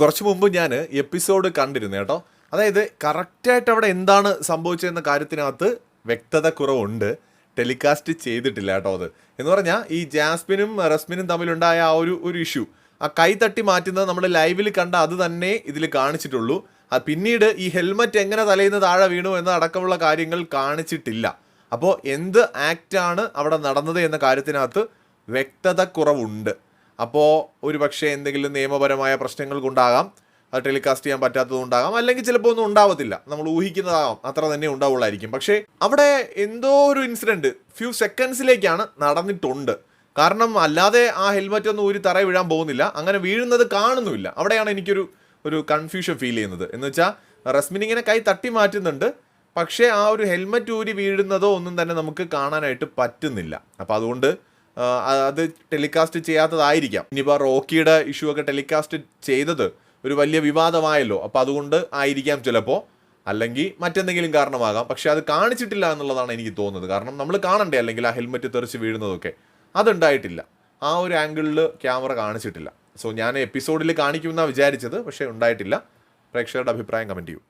കുറച്ച് മുമ്പ് ഞാൻ എപ്പിസോഡ് കണ്ടിരുന്നു കേട്ടോ. അതായത് കറക്റ്റായിട്ട് അവിടെ എന്താണ് സംഭവിച്ചതെന്ന കാര്യത്തിനകത്ത് വ്യക്തത കുറവുണ്ട്. ടെലികാസ്റ്റ് ചെയ്തിട്ടില്ല കേട്ടോ അത്. എന്ന് പറഞ്ഞാൽ ഈ ജാസ്മിനും റസ്മിനും തമ്മിലുണ്ടായ ആ ഒരു ഒരു ഇഷ്യൂ. ആ കൈ തട്ടി മാറ്റുന്നത് നമ്മൾ ലൈവിൽ കണ്ട അത് തന്നെ ഇതിൽ കാണിച്ചിട്ടുള്ളൂ. അത് പിന്നീട് ഈ ഹെൽമറ്റ് എങ്ങനെ തലയിൽ നിന്ന് താഴെ വീണു എന്ന അടക്കമുള്ള കാര്യങ്ങൾ കാണിച്ചിട്ടില്ല. അപ്പോൾ എന്ത് ആക്റ്റാണ് അവിടെ നടന്നത് എന്ന കാര്യത്തിനകത്ത് വ്യക്തത കുറവുണ്ട്. അപ്പോൾ ഒരു പക്ഷേ എന്തെങ്കിലും നിയമപരമായ പ്രശ്നങ്ങൾ കൊണ്ടാകാം അത് ടെലികാസ്റ്റ് ചെയ്യാൻ പറ്റാത്തതുകൊണ്ടാകാം അല്ലെങ്കിൽ ചിലപ്പോൾ ഒന്നും ഉണ്ടാവത്തില്ല. നമ്മൾ ഊഹിക്കുന്നതാകാം അത്ര തന്നെ ഉണ്ടാവുള്ളായിരിക്കും. പക്ഷേ അവിടെ എന്തോ ഒരു ഇൻസിഡന്റ് ഫ്യൂ സെക്കൻഡ്സിലേക്കാണ് നടന്നിട്ടുണ്ട്. കാരണം അല്ലാതെ ആ ഹെൽമറ്റ് ഒന്നും ഊരി തറ വീഴാൻ പോകുന്നില്ല. അങ്ങനെ വീഴുന്നത് കാണുന്നുമില്ല. അവിടെയാണ് എനിക്കൊരു ഒരു കൺഫ്യൂഷൻ ഫീൽ ചെയ്യുന്നത്. എന്ന് വെച്ചാൽ റസ്മിൻ ഇങ്ങനെ കൈ തട്ടി മാറ്റുന്നുണ്ട്. പക്ഷേ ആ ഒരു ഹെൽമറ്റ് ഊരി വീഴുന്നതോ ഒന്നും തന്നെ നമുക്ക് കാണാനായിട്ട് പറ്റുന്നില്ല. അപ്പോൾ അതുകൊണ്ട് അത് ടെലികാസ്റ്റ് ചെയ്യാത്തതായിരിക്കാം. ഇനിയിപ്പോൾ റോക്കിയുടെ ഇഷ്യൂ ഒക്കെ ടെലികാസ്റ്റ് ചെയ്തത് ഒരു വലിയ വിവാദമായല്ലോ. അപ്പോൾ അതുകൊണ്ട് ആയിരിക്കാം ചിലപ്പോൾ അല്ലെങ്കിൽ മറ്റെന്തെങ്കിലും കാരണമാകാം. പക്ഷേ അത് കാണിച്ചിട്ടില്ല എന്നുള്ളതാണ് എനിക്ക് തോന്നുന്നത്. കാരണം നമ്മൾ കാണണ്ടേ? അല്ലെങ്കിൽ ആ ഹെൽമെറ്റ് തെറിച്ച് വീഴുന്നതൊക്കെ. അതുണ്ടായിട്ടില്ല. ആ ഒരു ആംഗിളിൽ ക്യാമറ കാണിച്ചിട്ടില്ല. സോ ഞാൻ എപ്പിസോഡിൽ കാണിക്കുമെന്നാണ് വിചാരിച്ചത്. പക്ഷേ ഉണ്ടായിട്ടില്ല. പ്രേക്ഷകരുടെ അഭിപ്രായം കമന്റ് ചെയ്യൂ.